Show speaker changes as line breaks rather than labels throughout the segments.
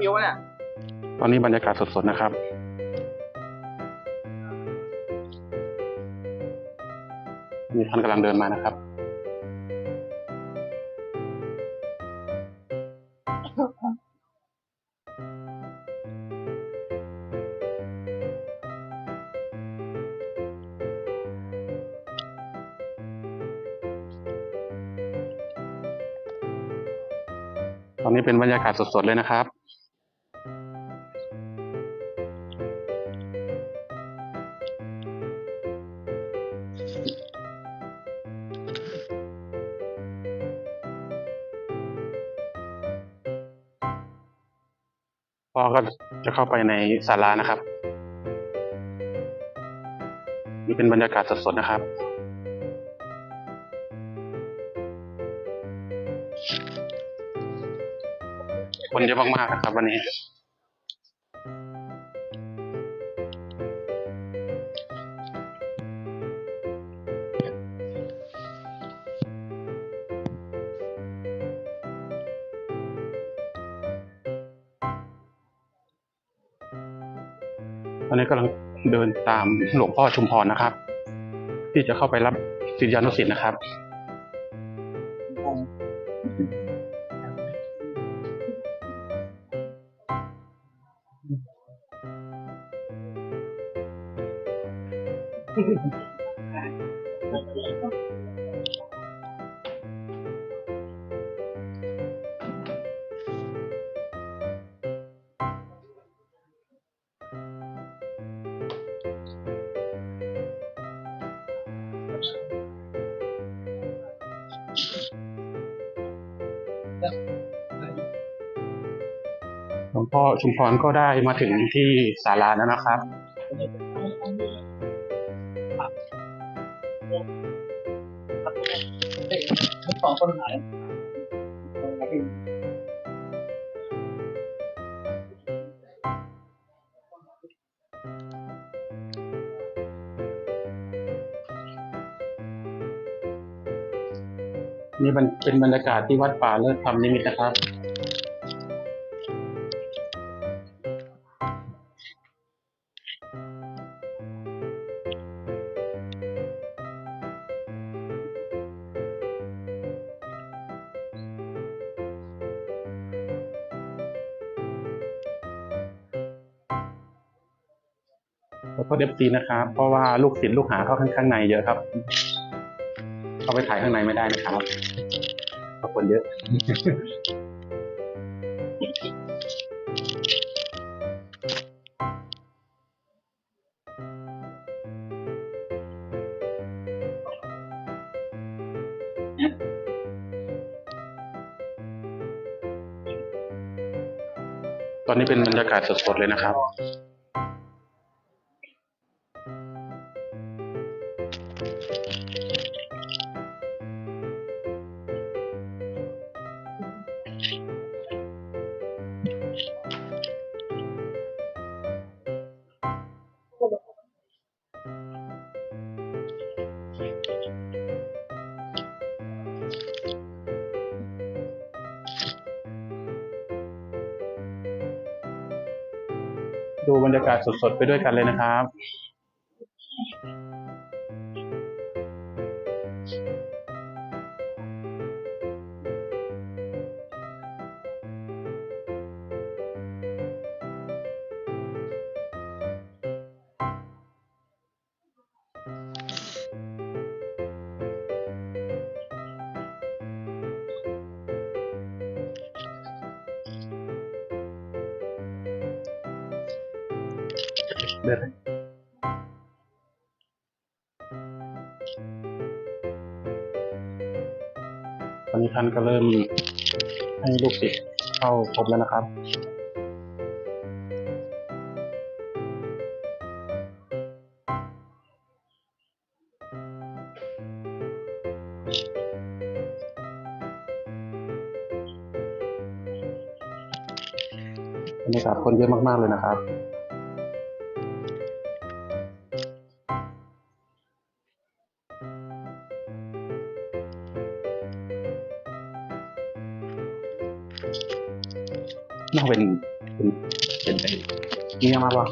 คิววะเนี่ย
ตอนนี้บรรยากาศสดๆนะครับ มีท่านกำลังเดินมานะครับ ตอนนี้เป็นบรรยากาศสดๆเลยนะครับ ก็จะเข้าไปในศาลานะครับ นี่เป็นบรรยากาศสดๆนะครับคนเยอะมากๆนะครับวันนี้ ตอนนี้กำลังเดินตามหลวงพ่อชุมพรนะครับ ที่จะเข้าไปรับศิษยานุศิษย์นะครับ งพ่อชุมพรก็ได้มาถึงที่ศาลาแล้วนะครับ
สองคนไหน
นี่มันเป็นบรรยากาศที่วัดป่าเลิศธรรมนิมิตนะครับ โทษเอฟซีนะครับ เพราะว่าลูกศิษย์ลูกหาเข้าข้างในเยอะครับ เข้าไปถ่ายข้างในไม่ได้นะครับเพราะคนเยอะตอนนี้เป็นบรรยากาศสดๆเลยนะครับ ดูบรรยากาศสดๆไปด้วยกันเลยนะครับ เดินตอนนี้ท่านก็เริ่มให้ลูกศิษย์เข้าพบแล้วนะครับบรรยากาศคนเยอะมาก ๆ เลยนะครับ น่าเป็นเป็นเป็นไปมียังมาวะ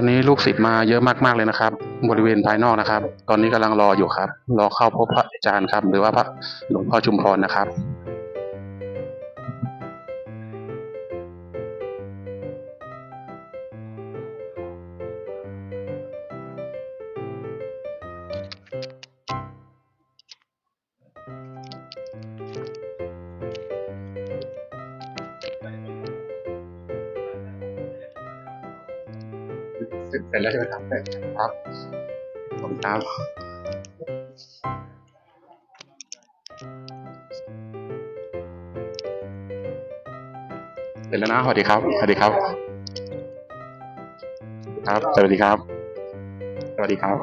อนนี้ลูกศิษย์มาเยอะมากๆเลยนะครับ บริเวณภายนอกนะครับ ตอนนี้กำลังรออยู่ครับ รอเข้าพบพระอาจารย์ครับ หรือว่าพระหลวงพ่อชุมพรนะครับ เสร็จแล้วใช่ไหมครับครับขอบคุณครับเสร็จแล้วนะสวัสดีครับสวัสดีครับ ครับสวัสดีครับ สวัสดีครับ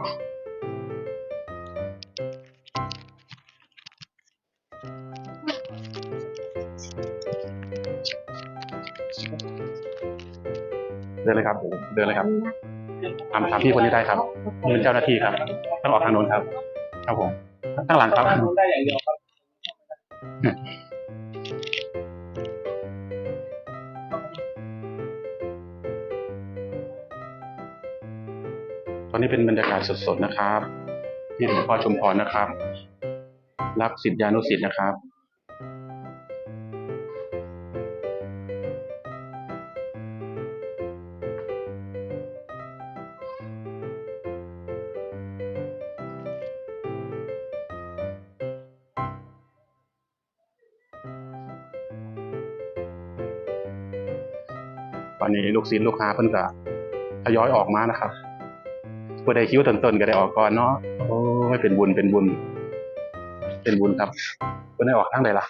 เดินเลยครับเดินเลยครับ ถามถามพี่คนนี้ได้ครับนี่เป็นเจ้าหน้าที่ครับ ต้องออกทางโน้นครับ ครับผมข้างหลังครับ
ได้อย่างเดียวครับ
ตอนนี้เป็นบรรยากาศสดๆนะครับ ที่หลวงพ่อชุมพรนะครับ รับสิทธิานุสิทธิ์นะครับ ตอนนี้ลูกศิษย์ลูกค้าเพิ่นก็ทยอยออกมานะครับผู้ใดคิ้วต้นๆก็ได้ออกก่อนเนาะโอ้ไม่เป็นบุญเป็นบุญ เป็นบุญครับเพิ่นได้ออกทางใดล่ะ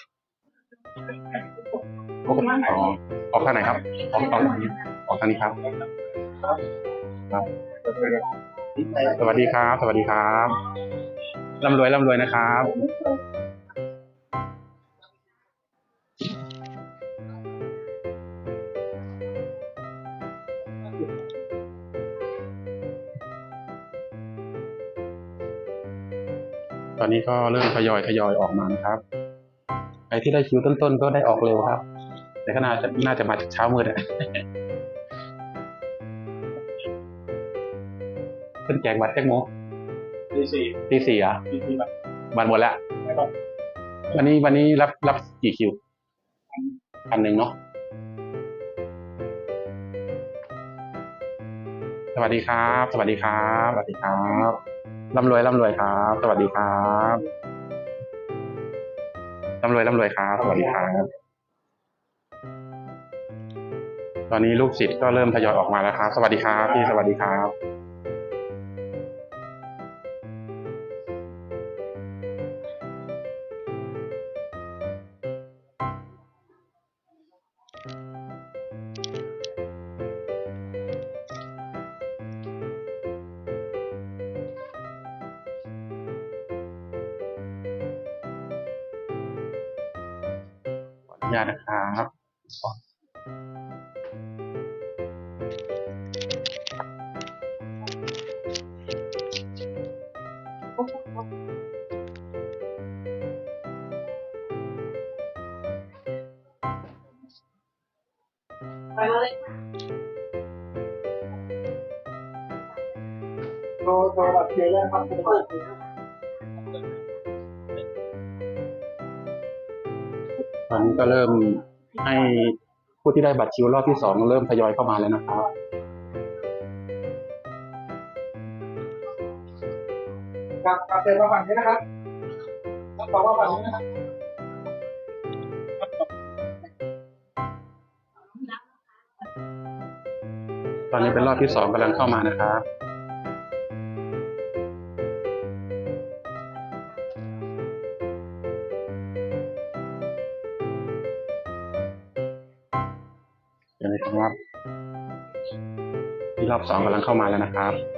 อ๋อออกทางไหนครับ ออกออกออกทางนี้ครับ ครับ สวัสดีครับ สวัสดีครับร่ำรวยร่ำรวยนะครับ ตอนนี้ก็เริ่มทยอยทยอยออกมานะครับใครที่ได้คิวต้นๆก็ได้ออกเร็วครับ แต่ก็น่าจะน่าจะมาจากเช้ามืดอะขึ้นแจกบัตรแจกโมง
ดีสี่
ตีสี่อะ
ดีสี่แบบ
บัตรหมดแล้ววันนี้วันนี้รับรับกี่คิวพันหนึ่งเนาะ สวัสดีครับ สวัสดีครับ สวัสดีครับร่ำรวยร่ำรวยครับ สวัสดีครับร่ำรวยร่ำรวยครับ สวัสดีครับ ตอนนี้ลูกศิษย์ก็เริ่มทยอยออกมาแล้วครับ สวัสดีครับ พี่สวัสดีครับ ญาตนะครับ
ไปเลยโทรโทรบัตรเชียร์ได้ครับ ตร
ตอนนี้ก็เริ่มให้ผู้ที่ได้บัตรคิวรอบที่สองเริ่มทยอยเข้ามาแล้วนะครับ
ครับครับเชิญมาฝั่งนี้นะครับขอมาฝั่งนี้นะครับ
อนนี้เป็นรอบที่สองกำลังเข้ามานะครับเดี๋ยวนะครับ ที่รอบสองกำลังเข้ามาแล้วนะครับ